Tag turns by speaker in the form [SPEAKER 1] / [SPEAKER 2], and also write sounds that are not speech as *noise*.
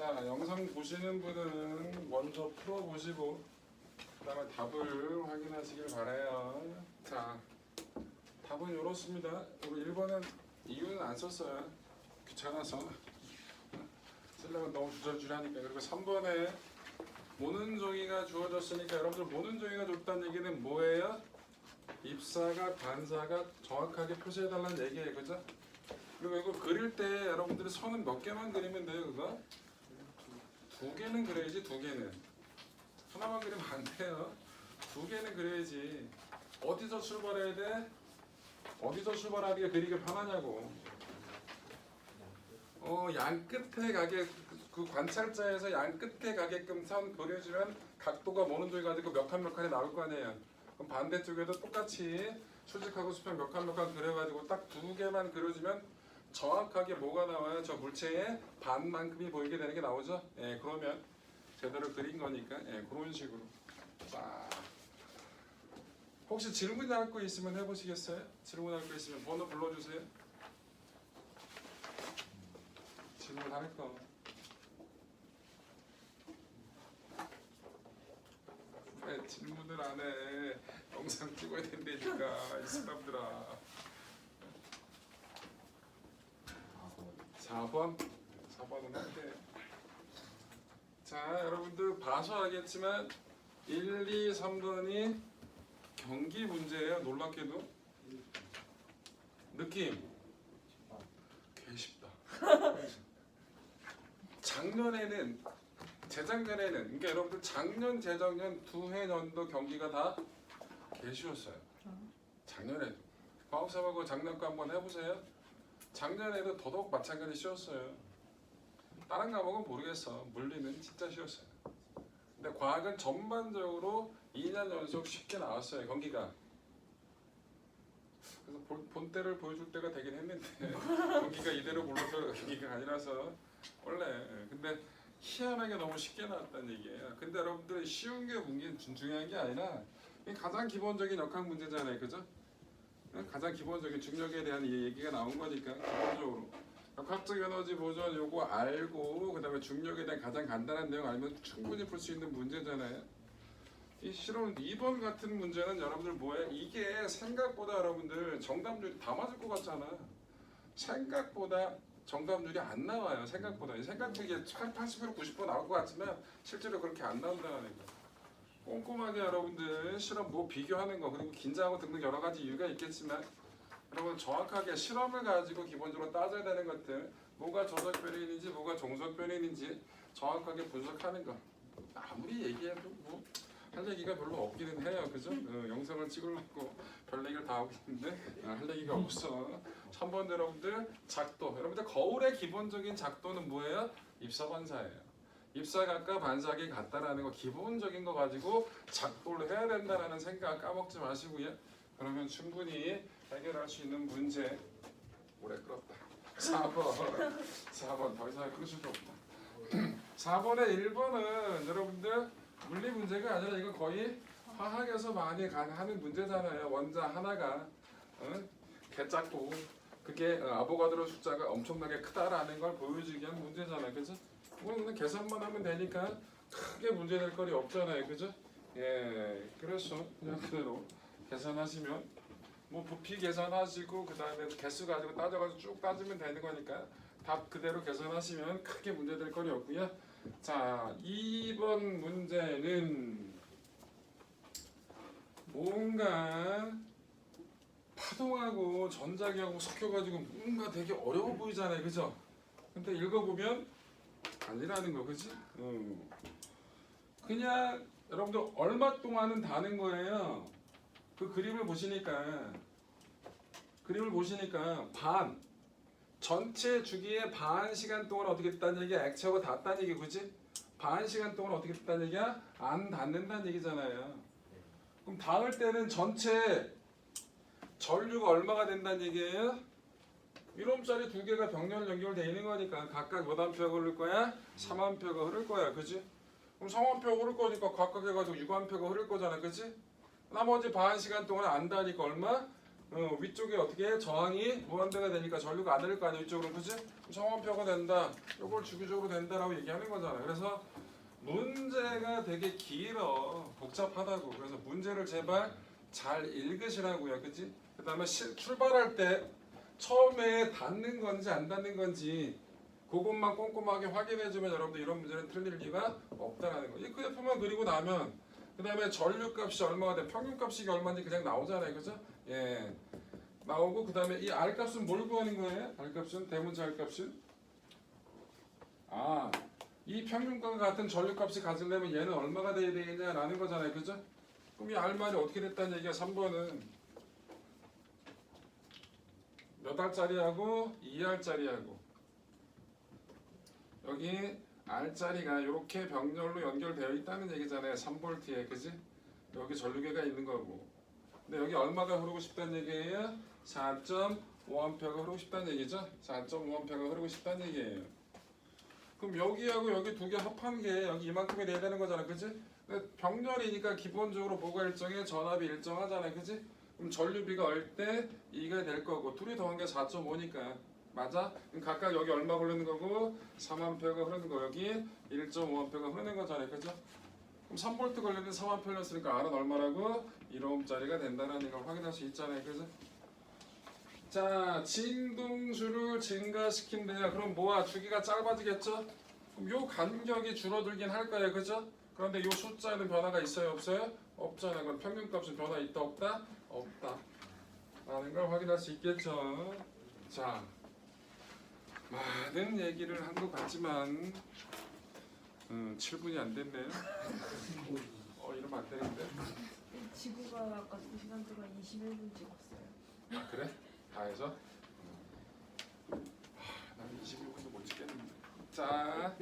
[SPEAKER 1] 자, 영상 보시는 분은 먼저 풀어보시고 그다음에 답을 확인하시길 바래요. 자, 답은 이렇습니다. 우리 1번은 이유는 안 썼어요. 귀찮아서. 쓰려면 너무 주저주저하니까. 그리고 3번에 모는 종이가 주어졌으니까 여러분들 모는 종이가 줬다는 얘기는 뭐예요? 입사가 관사가 정확하게 표시해달라는 얘기예요. 그죠? 그리고 이거 그릴 때 여러분들이 선은 몇 개만 그리면 돼요, 그거? 두 개는 그려야지, 두 개는. 하나만 그리면 안 돼요. 두 개는 그려야지. 어디서 출발해야 돼? 어디서 출발하기가 그리기 편하냐고. 어, 양 끝에 가게 그 관찰자에서 양 끝에 가게끔 선 그려주면 각도가 모는 쪽에 가지고 몇칸 몇 칸이 나올 거 아니에요. 그럼 반대쪽에도 똑같이 수직하고 수평 몇칸몇칸 그려가지고 딱 두 개만 그려주면 정확하게 뭐가 나와요? 저 물체의 반만큼이 보이게 되는 게 나오죠? 예, 그러면 제대로 그린 거니까 예, 그런 식으로. 자, 혹시 질문할 거 있으면 해보시겠어요? 질문할 거 있으면 번호 불러주세요. 질문 할 거. 왜 질문을 안 해? 영상 찍어야 된다니까 이 사람들아. 4번 4번은 한대 자 여러분들 봐서 알겠지만 1, 2, 3번이 경기 문제예요 놀랍게도. 느낌? 개 쉽다. *laughs* 작년에는 재작년에는 그러니까 여러분들 작년 재작년 두 해년도 경기가 다 개 쉬웠어요. 작년에도. 과학사하고 거 한번 해보세요 작년에도 더더욱 마찬가지 쉬웠어요. 다른 과목은 모르겠어. 물리는 진짜 쉬웠어요. 근데 과학은 전반적으로 2년 연속 쉽게 나왔어요. 경기가. 그래서 본- 본때를 보여줄 때가 되긴 했는데 *laughs* 경기가 이대로 불러서 경기가 아니라서 원래 근데 희한하게 너무 쉽게 나왔다는 얘기예요. 근데 여러분들 쉬운 게 문제 중요한 게 아니라 가장 기본적인 역학 문제잖아요, 그죠? 가장 기본적인 중력에 대한 이 얘기가 나온 거니까 기본적으로 역학적 에너지 보존 요거 알고 그다음에 중력에 대한 가장 간단한 내용 알면 충분히 풀 수 있는 문제잖아요. 이 실험 2번 같은 문제는 여러분들 뭐예요? 이게 생각보다 여러분들 정답률이 다 맞을 것 같잖아. 생각보다 정답률이 안 나와요. 생각보다 이 생각되게 80% 90% 나올 것 같지만 실제로 그렇게 안 나온다는 거. 꼼꼼하게 여러분들 실험 뭐 비교하는 거 그리고 긴장하고 등등 여러 가지 이유가 있겠지만 여러분 정확하게 실험을 가지고 기본적으로 따져야 되는 것들 뭐가 조작 변인인지 뭐가 종속 변인인지 정확하게 분석하는 거. 아무리 얘기해도 뭐 할 얘기가 별로 없기는 해요. 그죠? 어, 영상을 찍으려고 별 얘기를 다 하고 있는데 어, 할 얘기가 없어. 3번 여러분들 작도. 여러분들 거울의 기본적인 작도는 뭐예요? 입사반사예요 입사각과 반사각이 같다라는 거 기본적인 거 가지고 작도를 해야 된다라는 생각 까먹지 마시고요. 그러면 충분히 해결할 수 있는 문제 오래 끌었다. 4번 4번 더 이상 끌 수도 없다. *clears throat* 4번에 1번은 여러분들 물리 문제가 아니라 이거 거의 화학에서 많이 가- 하는 문제잖아요. 원자 하나가 어? 개작고 그게 어, 아보가드로 숫자가 엄청나게 크다라는 걸 보여주기 위한 문제잖아요. 그죠? 이건 그냥 계산만 하면 되니까 크게 문제될 거리 없잖아요. 그죠? 예, 그래서 그냥 그대로 계산하시면 뭐 부피 계산하시고 그 다음에 개수 가지고 따져가지고 쭉 따지면 되는 거니까 답 그대로 계산하시면 크게 문제될 거리 없고요. 자, 2번 문제는 뭔가 파동하고 전자기하고 섞여가지고 뭔가 되게 어려워 보이잖아요. 그죠? 근데 읽어보면 아니라는 거 그지? 응. 그냥 여러분들 얼마 동안은 다는 거예요. 그 그림을 보시니까 그림을 보시니까 반 전체 주기의 반 시간 동안 어떻게 됐다는 얘기야? 액체하고 닿았다는 얘기 그지? 반 시간 동안 어떻게 됐다는 얘기야? 안 닿는다는 얘기잖아요. 그럼 닿을 때는 전체 전류가 얼마가 된다는 얘기예요? 1옴짜리 두 개가 병렬 연결되어 있는 거니까 각각 몇 암페어가 흐를 거야? 3암페어가 흐를 거야. 그지? 그럼 3암페어 흐를 거니까 각각 해가지고 6암페어가 흐를 거잖아. 그지? 나머지 반 시간 동안 안 다니까 얼마? 어, 위쪽에 어떻게 저항이 무한대가 되니까 전류가 안될거 아니야 위쪽으로 그지? 정원표가 된다. 요걸 주기적으로 된다라고 얘기하는 거잖아. 그래서 문제가 되게 길어 복잡하다고. 그래서 문제를 제발 잘 읽으시라고요, 그지? 그 다음에 실- 출발할 때 처음에 닿는 건지 안 닿는 건지 그것만 꼼꼼하게 확인해주면 여러분들 이런 문제는 틀릴 리가 없다라는 거. 이 그래프만 그리고 나면 그 다음에 전류값이 얼마가 돼? 평균값이 얼마인지 그냥 나오잖아요, 그죠? 예, 나오고 그 다음에 이 R 값은 뭘 구하는 거예요? R 값은 대문자 R 값은 아, 이 평균값과 같은 전류값이 가지려면 얘는 얼마가 돼야 되겠냐라는 거잖아요, 그죠? 그럼 이 R 말이 어떻게 됐다는 얘기야? 3번은 몇 알짜리하고 2알짜리하고 여기 R자리가 이렇게 병렬로 연결되어 있다는 얘기잖아요. 3볼트에 그지? 여기 전류계가 있는 거고. 근데 여기 얼마가 흐르고 싶다는 얘기예요? 4.5A가 흐르고 싶다는 얘기죠? 4.5A가 흐르고 싶다는 얘기예요. 그럼 여기하고 여기 두 개 합한 게 여기 이만큼이 돼야 되는 거잖아, 그지? 병렬이니까 기본적으로 뭐가 일정해? 전압이 일정하잖아, 그지? 그럼 전류비가 얼때 2가 될 거고 둘이 더한 게 4.5니까 맞아? 그럼 각각 여기 얼마 흐르는 거고 3A가 흐르는 거 여기 1.5A가 흐르는 거잖아요 그죠? 그럼 3V 걸리는 3A였으니까 R은 얼마라고? 1ohm짜리가 된다는 걸 확인할 수 있잖아요 그죠? 자 진동수를 증가시킨대요 그럼 뭐야 주기가 짧아지겠죠? 그럼 요 간격이 줄어들긴 할 거예요 그죠? 그런데 요 숫자에는 변화가 있어요 없어요? 없잖아요 그럼 평균값은 변화 있다 없다? 없다 라는 걸 확인할 수 있겠죠 자 많은 얘기를 한 것 같지만 음, 7분이 안 됐네요. 어 이러면 안 되는데.
[SPEAKER 2] 지구가 아까 2시간 동안 21분 찍었어요.
[SPEAKER 1] 아 그래? 다 해서? 아, 난 21분도 못 찍겠는데. 자